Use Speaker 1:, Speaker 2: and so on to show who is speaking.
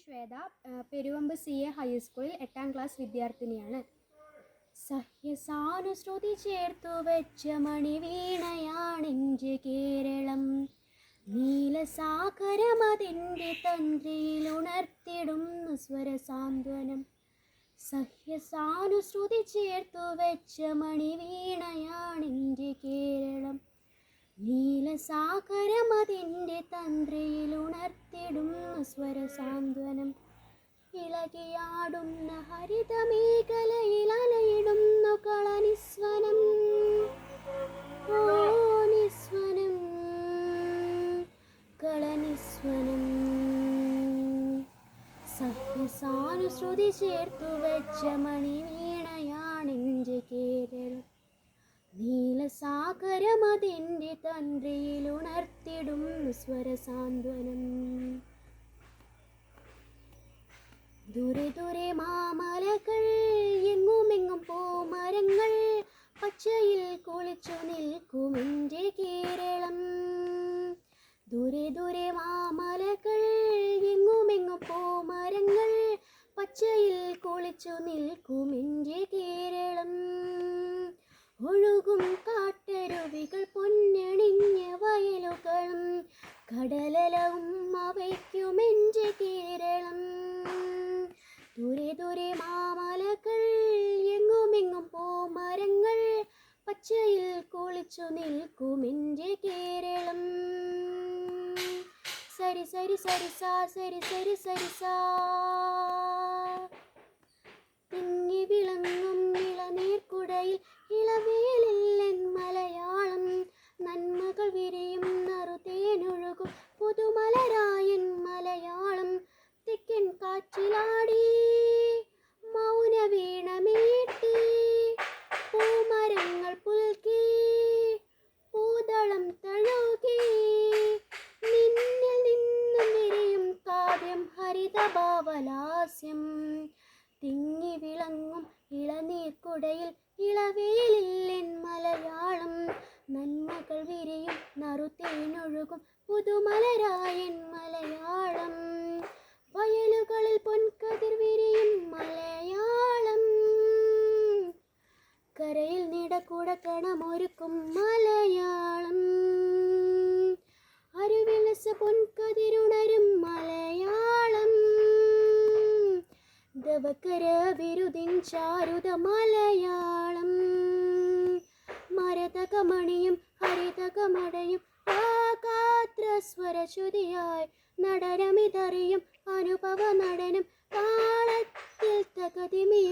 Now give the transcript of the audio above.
Speaker 1: Shweta Peruvamba C A ഹൈസ്കൂളിൽ എട്ടാം class വിദ്യാർത്ഥിനിയാണ്. സഹ്യസാനുശ്രുതി ചേർത്തു വെച്ച മണി മണിവീണയാണെന്റെ കേരളം. നീലസാഗരമതിന്റെ തന്ത്രിയിൽ ഉണർത്തിടുന്നു സ്വരസാന്ത്വനം. സഹ്യസാനുശ്രുതി ചേർത്തു വെച്ച മണി മണിവീണയാണെന്റെ കേരളം. നീലസാഗരമതിന്റെ തന്ത്രിയിൽ ഉണർത്തിടുന്ന സ്വരസാന്ത്വനം. ഇളകിയാടുന്ന ഹരിതമേഖലയിൽ അലയിടുന്ന കളനിസ്വനം. ഓ നിസ്വനം. കളനിസ്വനം. ചേർത്തു വെച്ച മണിവീണയാണെന്റെ കേരളം. നീലസാഗരമതിന്റെ തന്ത്രിയിൽ ഉണർത്തിടും സ്വരസാന്ത്വനം. ദുരെ ദുരെ മാമലകൾ എങ്ങുമെങ്ങും പൂമരങ്ങൾ പച്ചയിൽ കുളിച്ചു നിൽക്കുമെന്റെ കേരളം. ദുരെ ദുരെ മാമലകൾ എങ്ങുമെങ്ങും പൂമരങ്ങൾ പച്ചയിൽ കുളിച്ചു നിൽക്കുമെന്റെ കേരളം. ഒഴുകും കാട്ടരുവികൾ പൊന്നണിഞ്ഞ വയലുകളും കടലലവും അവയ്ക്കുമെഞ്ച് കേരളം. ദൂരെ ദൂരെ മാമലകൾ എങ്ങുമെങ്ങും പൂമരങ്ങൾ പച്ചയിൽ കുളിച്ചു നിൽക്കുമെന്റെ കേരളം. സരി സരി സരി സാ സരി സരി സരി സാ. തിങ്ങി വിളങ്ങും ഇളനീർക്കുടയിൽ ഇളവേലില്ലൻ മലയാളം നന്മകൾ വിരിയും നറുതേനൊഴുകും പുതുമലരായൻ മലയാളം തെക്കൻ കാറ്റിലാടി മൗന വീണമീട്ടി. പൂമരങ്ങൾ പുൽകി. പൂതളം തഴുകി. നിന്നിൽ നിന്നും വിരിയും കാവ്യം ഹരിതഭാവലാസ്യം. തിങ്ങി വിളങ്ങും ഇളനീർക്കുടയിൽ ഇളവേലില്ലെൻ മലയാളം. നന്മകൾ വിരിയും നറുത്തേനൊഴുകും പുതുമലരായൻ മലയാളം വയലുകളിൽ പൊൻകതിർ വിരിയും മലയാളം കരയിൽ നീടക്കൂടെ കണമൊരുക്കും മലയാളം. അരുവിലസ പൊൻകതിരുണരും മലയാളം. ദവക്കര വിരുദിൻ ചാരുത മലയാളം. മരതകമണിയും ഹരിതകമടയും സ്വരശ്രുതിയായി നടനമിതറിയും അനുഭവ നടനം. എന്നും എന്നിൽ